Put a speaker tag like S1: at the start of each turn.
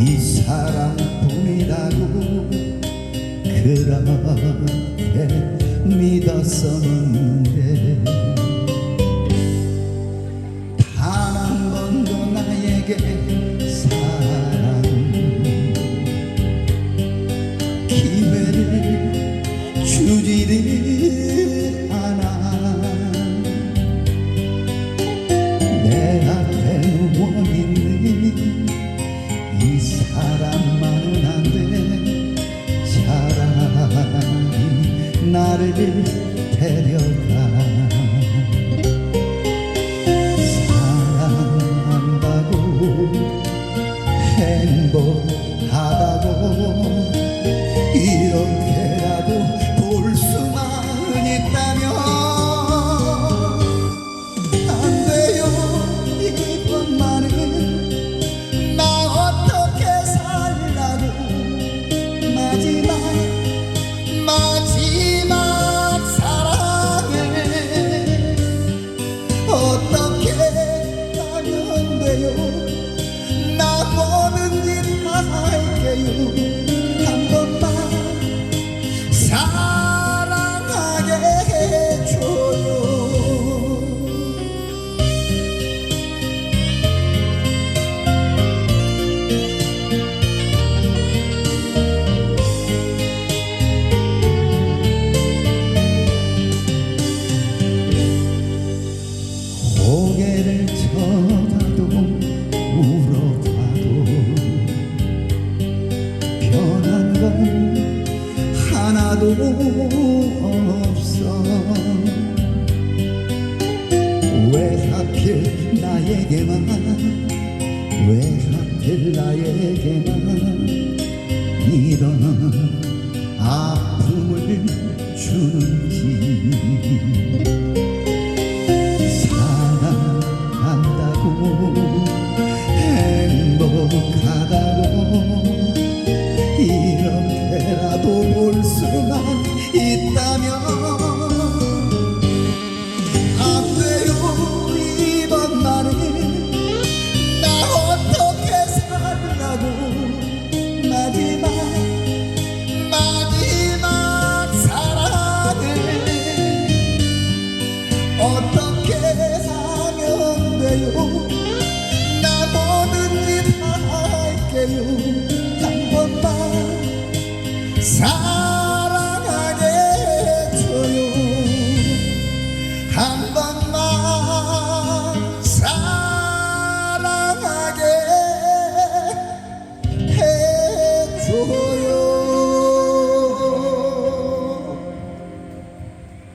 S1: 이 사랑뿐이라고 그렇게 믿었었는데. 단 한 번도 나에게 사랑 기회를 주지 나를 데려가 사랑한다고 행복하다고 이렇게라도 볼 수만 있다면 안 돼요. 이것만은 나 어떻게 살라고 마지막 어 건 하나도 없어. 왜 하필 나에게만? 왜 하필 나에게만? 이런 아픔을 주는 마지막 마지막 사랑을 어떻게 하면 돼요? 나 뭐든지 다 할게요